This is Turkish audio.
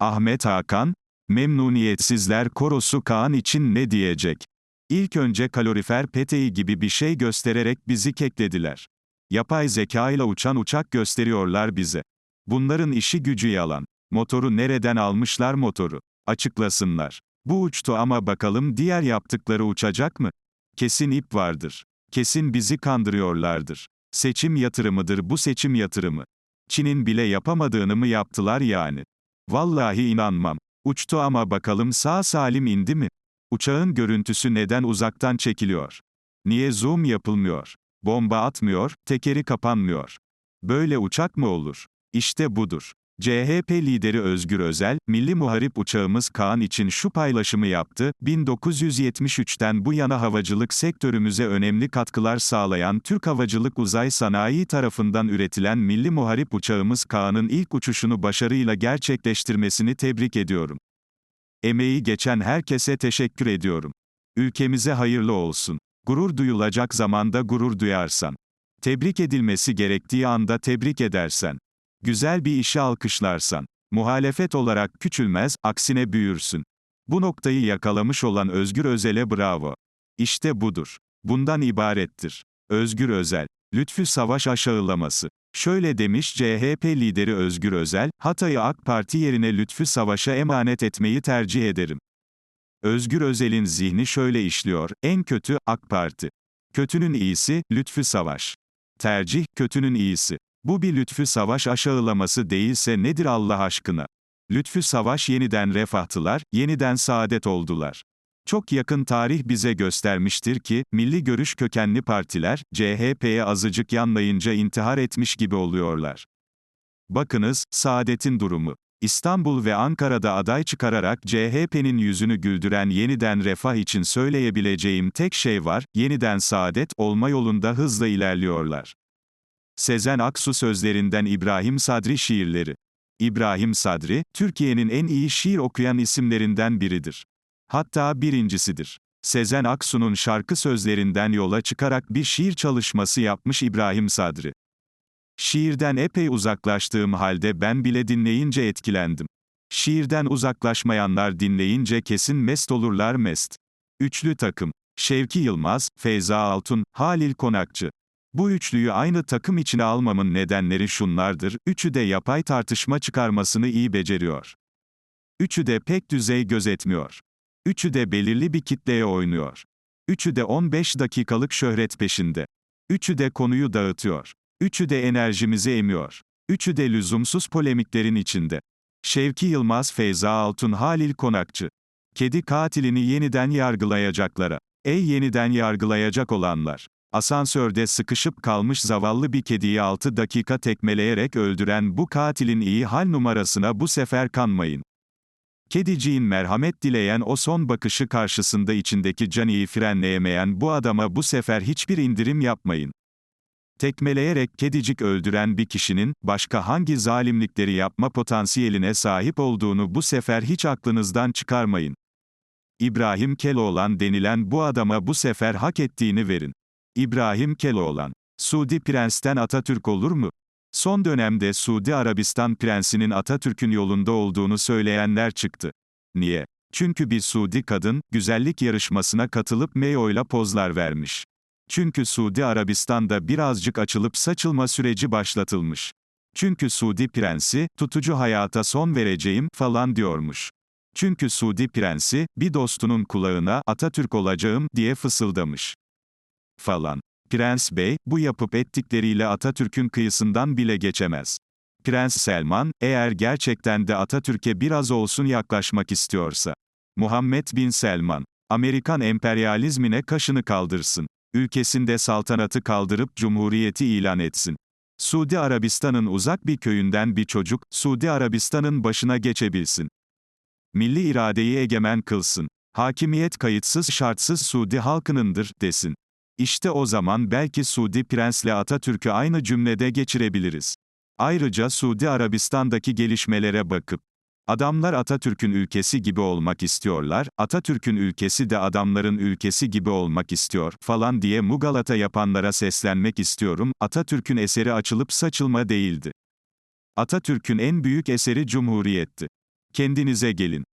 Ahmet Hakan, memnuniyetsizler korosu Kaan için ne diyecek? İlk önce kalorifer peteği gibi bir şey göstererek bizi keklediler. Yapay zeka ile uçan uçak gösteriyorlar bize. Bunların işi gücü yalan. Motoru nereden almışlar motoru? Açıklasınlar. Bu uçtu ama bakalım diğer yaptıkları uçacak mı? Kesin ip vardır. Kesin bizi kandırıyorlardır. Seçim yatırımıdır bu seçim yatırımı. Çin'in bile yapamadığını mı yaptılar yani? Vallahi inanmam. Uçtu ama bakalım sağ salim indi mi? Uçağın görüntüsü neden uzaktan çekiliyor? Niye zoom yapılmıyor? Bomba atmıyor, tekeri kapanmıyor. Böyle uçak mı olur? İşte budur. CHP lideri Özgür Özel, milli muharip uçağımız Kaan için şu paylaşımı yaptı, 1973'ten bu yana havacılık sektörümüze önemli katkılar sağlayan Türk Havacılık Uzay Sanayi tarafından üretilen milli muharip uçağımız Kaan'ın ilk uçuşunu başarıyla gerçekleştirmesini tebrik ediyorum. Emeği geçen herkese teşekkür ediyorum. Ülkemize hayırlı olsun. Gurur duyulacak zamanda gurur duyarsan. Tebrik edilmesi gerektiği anda tebrik edersen. Güzel bir işi alkışlarsan. Muhalefet olarak küçülmez, aksine büyürsün. Bu noktayı yakalamış olan Özgür Özel'e bravo. İşte budur. Bundan ibarettir. Özgür Özel. Lütfü Savaş aşağılaması. Şöyle demiş CHP lideri Özgür Özel, Hatay'ı AK Parti yerine Lütfü Savaş'a emanet etmeyi tercih ederim. Özgür Özel'in zihni şöyle işliyor, en kötü, AK Parti. Kötünün iyisi, Lütfü Savaş. Tercih, kötünün iyisi. Bu bir Lütfü Savaş aşağılaması değilse nedir Allah aşkına? Lütfü Savaş yeniden refahtılar, yeniden saadet oldular. Çok yakın tarih bize göstermiştir ki, milli görüş kökenli partiler, CHP'ye azıcık yanlayınca intihar etmiş gibi oluyorlar. Bakınız, Saadet'in durumu. İstanbul ve Ankara'da aday çıkararak CHP'nin yüzünü güldüren yeniden refah için söyleyebileceğim tek şey var, yeniden saadet olma yolunda hızla ilerliyorlar. Sezen Aksu sözlerinden İbrahim Sadri şiirleri. İbrahim Sadri, Türkiye'nin en iyi şiir okuyan isimlerinden biridir. Hatta birincisidir. Sezen Aksu'nun şarkı sözlerinden yola çıkarak bir şiir çalışması yapmış İbrahim Sadri. Şiirden epey uzaklaştığım halde ben bile dinleyince etkilendim. Şiirden uzaklaşmayanlar dinleyince kesin mest olurlar mest. Üçlü takım. Şevki Yılmaz, Feyza Altun, Halil Konakçı. Bu üçlüyü aynı takım içine almamın nedenleri şunlardır, üçü de yapay tartışma çıkarmasını iyi beceriyor. Üçü de pek düzey gözetmiyor. Üçü de belirli bir kitleye oynuyor. Üçü de 15 dakikalık şöhret peşinde. Üçü de konuyu dağıtıyor. Üçü de enerjimizi emiyor. Üçü de lüzumsuz polemiklerin içinde. Şevki Yılmaz Feyza Altun Halil Konakçı. Kedi katilini yeniden yargılayacaklara. Ey yeniden yargılayacak olanlar. Asansörde sıkışıp kalmış zavallı bir kediyi 6 dakika tekmeleyerek öldüren bu katilin iyi hal numarasına bu sefer kanmayın. Kediciğin merhamet dileyen o son bakışı karşısında içindeki caniyi frenleyemeyen bu adama bu sefer hiçbir indirim yapmayın. Tekmeleyerek kedicik öldüren bir kişinin, başka hangi zalimlikleri yapma potansiyeline sahip olduğunu bu sefer hiç aklınızdan çıkarmayın. İbrahim Keloğlan denilen bu adama bu sefer hak ettiğini verin. İbrahim Keloğlan. Suudi Prens'ten Atatürk olur mu? Son dönemde Suudi Arabistan prensinin Atatürk'ün yolunda olduğunu söyleyenler çıktı. Niye? Çünkü bir Suudi kadın, güzellik yarışmasına katılıp meyoyla pozlar vermiş. Çünkü Suudi Arabistan'da birazcık açılıp saçılma süreci başlatılmış. Çünkü Suudi prensi, tutucu hayata son vereceğim, falan diyormuş. Çünkü Suudi prensi, bir dostunun kulağına, Atatürk olacağım, diye fısıldamış. Falan. Prens Bey, bu yapıp ettikleriyle Atatürk'ün kıyısından bile geçemez. Prens Selman, eğer gerçekten de Atatürk'e biraz olsun yaklaşmak istiyorsa. Muhammed Bin Selman, Amerikan emperyalizmine kaşını kaldırsın. Ülkesinde saltanatı kaldırıp cumhuriyeti ilan etsin. Suudi Arabistan'ın uzak bir köyünden bir çocuk, Suudi Arabistan'ın başına geçebilsin. Milli iradeyi egemen kılsın. Hakimiyet kayıtsız şartsız Suudi halkınındır, desin. İşte o zaman belki Suudi Prens'le Atatürk'ü aynı cümlede geçirebiliriz. Ayrıca Suudi Arabistan'daki gelişmelere bakıp, adamlar Atatürk'ün ülkesi gibi olmak istiyorlar, Atatürk'ün ülkesi de adamların ülkesi gibi olmak istiyor, falan diye mugalata yapanlara seslenmek istiyorum, Atatürk'ün eseri açılıp saçılma değildi. Atatürk'ün en büyük eseri Cumhuriyet'ti. Kendinize gelin.